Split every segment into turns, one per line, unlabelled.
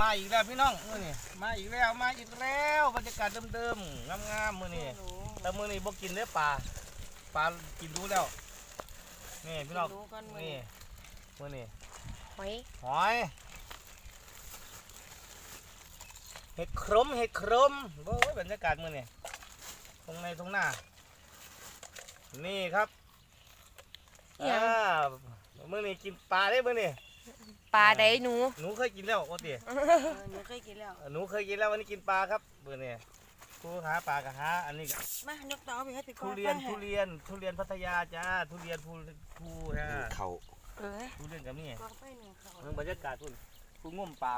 มาอีกแล้วพี่น้องมื้อนี้มาอีกแล้วมาอีกแล้วบรรยากาศเดิมๆงามๆมื้อนี้แต่มื้อนี้บ่กินเด้อปลาปลากินรู้แล้วนี่พี่น้อง
รู้กันมื้อ
นี่
นี้
มื้อนี้
หอย
หอยเห็ดครมเห็ดครมโอ้ยบรรยากาศมื้อนี้ตรงในตรงหน้า นี่ครับอ่ามื้อนี้กินปลาได้มื้อนี้
ปลาไดหนู
หนูเคยกินแล้วโอ้ติ
เออหนูเคยกินแล้ว
หนูเคยกินแล้ววันนี้กินปลาครับมื้อนี้ครูหาปลากับหาอันนี้ก็
มายกเตาไปให้ติด
ทุเรียนทุเรียนทุเรียนพัทยาจ้าทุเรียนภูภูฮะ
เขา
เออ
ทุเรียนกับนี่
กองไฟหนึ่งเขา
เมืองบรรยากาศคุณภูง่มปลา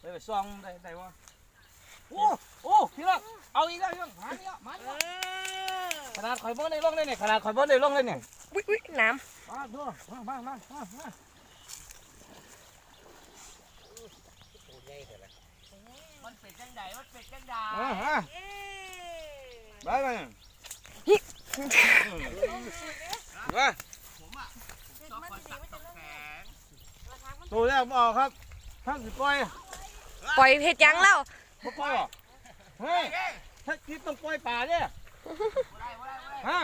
ไปไปซ่องได้ได้วะโอ้โอ้พี่น้องเอาอีกแล้วพี่น้องมาอีกแล้วมาอีก
เอ
แล้ว
อ
ขนาดข่อยเบิ้งได้ลงเลยเนี่ยขนาดข่อยเบิ้งได้ลงเลยเนี่ย
อุ้ยอุ้ยน้
มาดูมามามามามา มันเป็ดจังใดมันเป็ดจังใดอ่าฮะ
เอ๊
ไปไปมา
ติดมันติดมันจะเริ่มราคามัน
ตัวแรกบเอกครับท่านสิปล่อยำ
ปล่อยเพชรยังแล้ว
บ่ปล่อยหรอเฮ้ยถ้าคิดต้องปล่อยป่าเนี่ยฮะ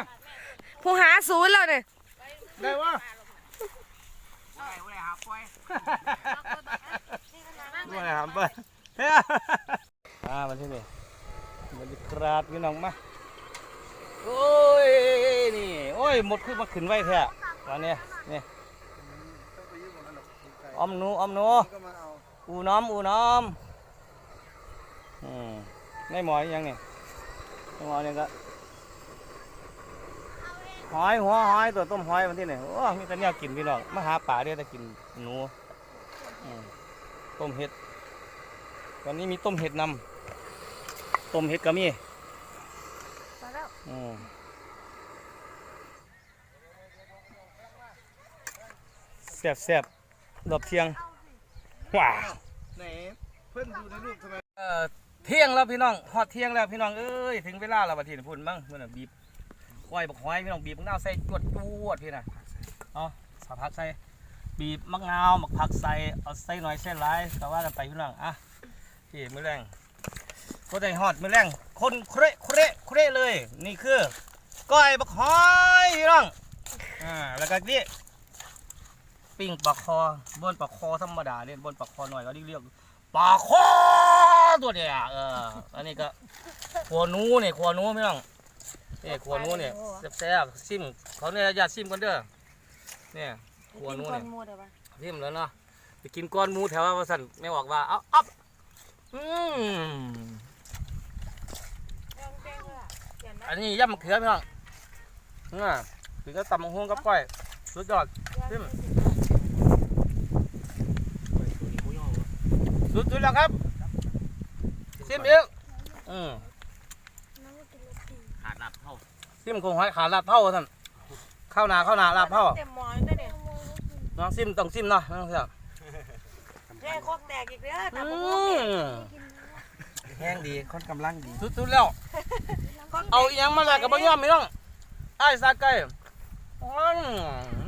ผู้หาศูนย์แล้วเนี่ย
ได้วะ
นี่ขนาดนั้น
ไม่ทำไปเฮ้ย อ่ามันที่นี่มันกราดพี่น้องมาโอ้ยนี่โอ้ยหมดคือมาขึ้นไว้แท้ตอนนี้นี่ออมนูออมนูอูน้อมอูน้อมอืมในหมอยยังนี่ในหมอนี่ก็หอยหัวหอยตัวต้มหอยมันที่นี่โอ้มีแต่เนี่ยกินพี่น้องมาหาป่าเด้อแต่กินหนูต้มเห็ดวันนี้มีต้มเห็ดนำ ต้มเห็ดก็มี
มาแล้ว
อืมแซ่บแซ่บๆรอบเที่ยงว้าว
ไหนเพื่อนดูในรูปทำไม
เอ่อเที่ยงแล้วพี่น้องฮอดเที่ยงแล้วพี่น้องเอ้ยถึงเวลาแล้วบัดทีนี้พุ่นบ้างเมื่อน่ะบีบควายบักหอยพี่น้องบีบมะนาวใส่จวดจวดพี่น่ะเอาสาผักใส่บีบมะนาวมะผักใส่เอาใส่หน่อยใส่หลายก็ว่ากันไปพี่น้องอะพี่มื้อแรง ก็ได้ฮอดมื้อแรงคนเคระเคระเคระเลย นี่คือก้อยบักหอยพี่น้องอ่าแล้วก็นี่ปิ้งปลาคอบนปลาคอธรรมดาเนี่ยบนปลาคอหน่อยก็เรียกปลาคอตัวเดียวเอออันนี้ก็ขัวหนูเนี่ยขัวหนูพี่น้องนี่ขัวหนูเนี่ยแซ่บๆซิมเขาเนี่ยญาติซิมกันเด้อเนี่ยขัวหนู
กิ
เนี่ย
นก้อได้ปะ
ซิมแล้วเนาะไปกินก้อนหมูแถวว่าสันไม่บอกว่าเอาอัพอืม
แป้งแป้งเลย อะเขียนไหม
อันนี้ยำมะเขือพี่น้องเนี่ยถึงก็ตำมะฮวงกับก้อยสุดยอดซิมสุดสุดแล้วครับซิมอีกอืม
ขาดหลับเท่า
ซิมคงหอยขาลาบเท่าท่านข้าวหนาข้าวหนาลาบเท่า
เต็มหมอนด้วยเนี่ย
น้องซิมต้องซิมเนาะน้องเสีย
แย่คอกแตกอีกแล้ว
อื
ตำบักหุ่งเนี่ย
ม
แห้งดีค่อนกำลังดี
สุดๆแล้ว
คอกแตก
เอาอีหยังมาแลกกับบ่ยอมไม่ต้องไอ้ายสาไก่อืม